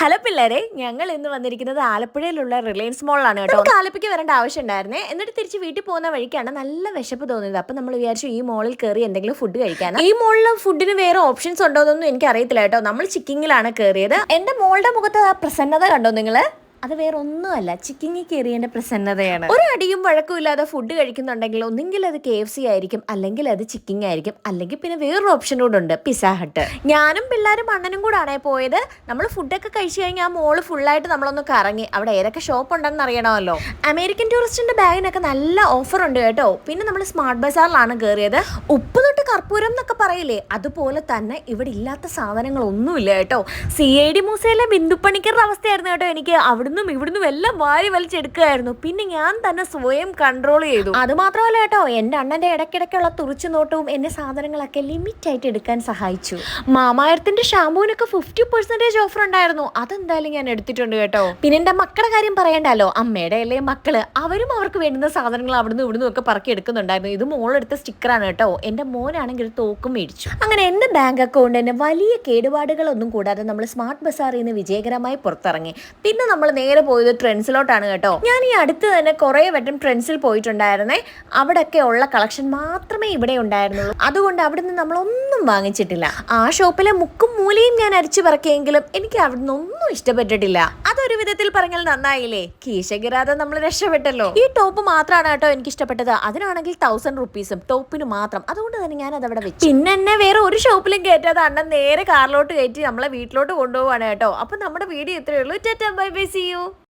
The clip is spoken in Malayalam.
ഹലോ പിള്ളേരെ ഞങ്ങൾ ഇന്ന് വന്നിരിക്കുന്നത് ആലപ്പുഴയിലുള്ള റിലയൻസ് മോളിലാണ് കേട്ടോ. ആലപ്പുഴയ്ക്ക് വരേണ്ട ആവശ്യം ഉണ്ടായിരുന്നേ എന്നിട്ട് തിരിച്ച് വീട്ടിൽ പോകുന്ന വഴിക്കാണ് നല്ല വിശപ്പ് തോന്നിയത്. അപ്പൊ നമ്മൾ വിചാരിച്ചു ഈ മോളിൽ കയറി എന്തെങ്കിലും ഫുഡ് കഴിക്കാൻ. ഈ മോളിൽ ഫുഡിന് വേറെ ഓപ്ഷൻസ് ഉണ്ടോ എന്നൊന്നും എനിക്ക് അറിയത്തില്ല കേട്ടോ. നമ്മൾ ചിക്കിങ്ങിലാണ് കയറിയത്. എന്റെ മോളുടെ മുഖത്ത് ആ പ്രസന്നത കണ്ടോ നിങ്ങൾ? അത് വേറെ ചിക്കിങ്ങി കയറിയതിന്റെ പ്രസന്നതയാണ്. ഒരു അടിയും വഴക്കും ഇല്ലാതെ ഫുഡ് കഴിക്കുന്നുണ്ടെങ്കിൽ ഒന്നെങ്കിൽ അത് കെ എഫ് സി ആയിരിക്കും അല്ലെങ്കിൽ അത് ചിക്കിങ് ആയിരിക്കും അല്ലെങ്കിൽ പിന്നെ വേറൊരു ഓപ്ഷൻ കൂടെ ഉണ്ട് പിസ്സ ഹട്ട് ഞാനും പിള്ളേരും അണ്ണനും കൂടാണേ പോയത്. നമ്മൾ ഫുഡൊക്കെ കഴിച്ചു കഴിഞ്ഞാൽ ആ മോൾ ഫുള്ളായിട്ട് നമ്മളൊന്ന് കറങ്ങി. അവിടെ ഏതൊക്കെ ഷോപ്പ് ഉണ്ടെന്ന് അറിയണമല്ലോ. അമേരിക്കൻ ടൂറിസ്റ്റിന്റെ ബാഗിനൊക്കെ നല്ല ഓഫർ ഉണ്ട് കേട്ടോ. പിന്നെ നമ്മൾ സ്മാർട്ട് ബസാറിലാണ് കയറിയത് ഉപ്പ് തൊട്ട് കർപ്പൂരം എന്നൊക്കെ പറയില്ലേ? അതുപോലെ തന്നെ ഇവിടെ ഇല്ലാത്ത സാധനങ്ങളൊന്നുമില്ല കേട്ടോ. സി ഐ ഡി മൂസയിലെ ബിന്ദുപ്പണിക്കറുടെ അവസ്ഥയായിരുന്നു കേട്ടോ എനിക്ക്. അവിടുന്നും ഇവിടുന്നും എല്ലാം വാരി വലിച്ചെടുക്കുകയായിരുന്നു. പിന്നെ ഞാൻ തന്നെ സ്വയം കൺട്രോൾ ചെയ്തു. അത് മാത്രമല്ല കേട്ടോ എന്റെ അണ്ണന്റെ ഇടയ്ക്കിടയ്ക്കുള്ള തുറിച്ചു നോട്ടവും എന്നെ സാധനങ്ങളൊക്കെ ലിമിറ്റ് ആയിട്ട് എടുക്കാൻ സഹായിച്ചു. മാമായത്തിന്റെ ഷാമ്പൂവിനൊക്കെ ഫിഫ്റ്റി പെർസെന്റേജ് ഓഫർ ഉണ്ടായിരുന്നു. അതെന്തായാലും ഞാൻ എടുത്തിട്ടുണ്ട് കേട്ടോ. പിന്നെ എന്റെ മക്കളുടെ കാര്യം പറയണ്ടല്ലോ? അമ്മയുടെ അല്ലേ മക്കൾ? അവരും അവർക്ക് വേണ്ടുന്ന സാധനങ്ങൾ അവിടുന്ന് ഇവിടുന്ന് ഒക്കെ പറക്കി എടുക്കുന്നുണ്ടായിരുന്നു. ഇത് മോളെടുത്ത സ്റ്റിക്കറാണ് കേട്ടോ. എന്റെ മോനാണെങ്കിൽ ഒരു തോക്കും മേടിച്ചു. അങ്ങനെ എന്റെ ബാങ്ക് അക്കൗണ്ടിന് വലിയ കേടുപാടുകളൊന്നും കൂടാതെ നമ്മൾ സ്മാർട്ട് ബസാറിൽ നിന്ന് വിജയകരമായി പുറത്തിറങ്ങി. പിന്നെ നമ്മൾ നേരെ പോയത് ട്രെൻഡ്സിലോട്ടാണ് കേട്ടോ. ഞാൻ ഈ അടുത്ത് തന്നെ കുറേ വട്ടം ട്രെൻഡ്സിൽ പോയിട്ടുണ്ടായിരുന്നേ. അവിടെയൊക്കെ ഉള്ള കളക്ഷൻ മാത്രമേ ഇവിടെ ഉണ്ടായിരുന്നുള്ളൂ. അതുകൊണ്ട് അവിടെ നിന്ന് നമ്മളൊന്നും വാങ്ങിച്ചിട്ടില്ല. ആ ഷോപ്പിലെ മുക്കും മൂലയും ഞാൻ അരിച്ചു പറക്കിയെങ്കിലും എനിക്ക് അവിടുന്ന് ഒന്നും ഇഷ്ടപ്പെട്ടിട്ടില്ല. വിധത്തിൽ പറഞ്ഞാൽ നന്നായില്ലേ? കീശകിരാതെ നമ്മൾ രക്ഷപ്പെട്ടല്ലോ. ഈ ടോപ്പ് മാത്രമാണ് കേട്ടോ എനിക്ക് ഇഷ്ടപ്പെട്ടത് അതിനാണെങ്കിൽ തൗസൻഡ് റുപ്പീസും ടോപ്പിന് മാത്രം. അതുകൊണ്ട് തന്നെ ഞാൻ അതവിടെ വെച്ചു. പിന്നെ എന്നെ വേറെ ഒരു ഷോപ്പിലും കയറ്റാതെ അണ്ണൻ നേരെ കാറിലോട്ട് കയറ്റി നമ്മളെ വീട്ടിലോട്ട് കൊണ്ടുപോവാണ് കേട്ടോ. അപ്പൊ നമ്മുടെ വീഡിയോ ഇത്രയേ ഉള്ളൂ. Bye bye C U